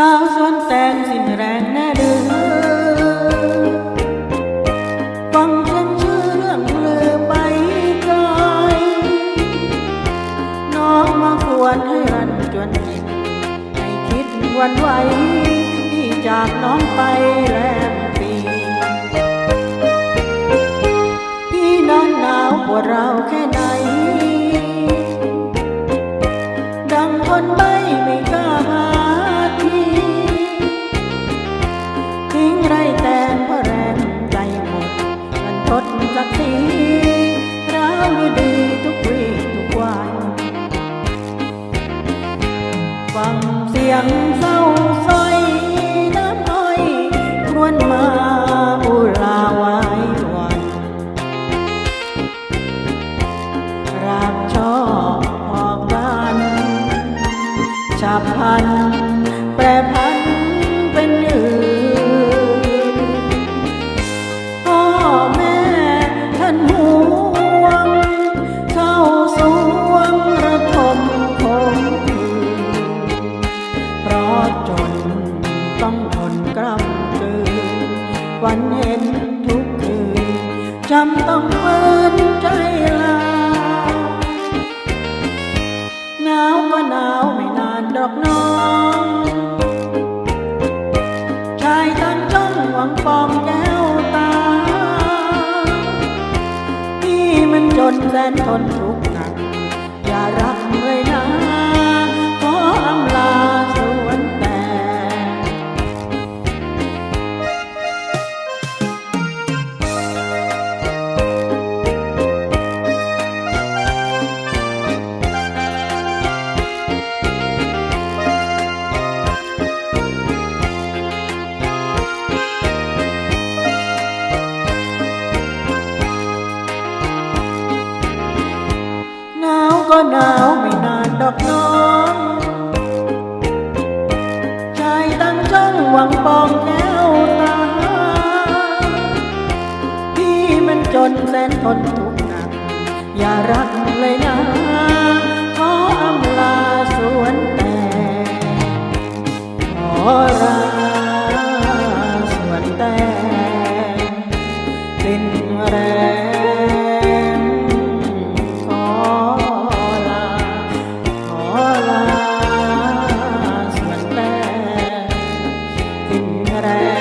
สาวสวนแตงสิ้นแรงแน่เดือฟังฉันชื่อเรื่องลือไปไกลน้องมาควรให้รันจวนจิตให้คิดวันไหวที่จากน้องไปแรมปี พี่น้อนหนาวปวดเราแค่ไหน ดังคนไม่ไม่กล้า ทดสักทีร้าวหรือดีทุกวีทุกวัน ฟังเสียงเศร้า นวันเห็นทุกคืนจำต้องฝืนใจลาหนาวก็หนาวไม่นานดอกน้องชายตั้งจ้องหวังปองแก้วตาที่มันจนแสนทนทุกข์หนักอย่ารักเลยนะ วก็หนาวไม่นานดอกน้องชายตั้งจ้องหวังปองแก้วตา พี่มันจนแสนทนทุกข์หนัก อย่ารัก แรง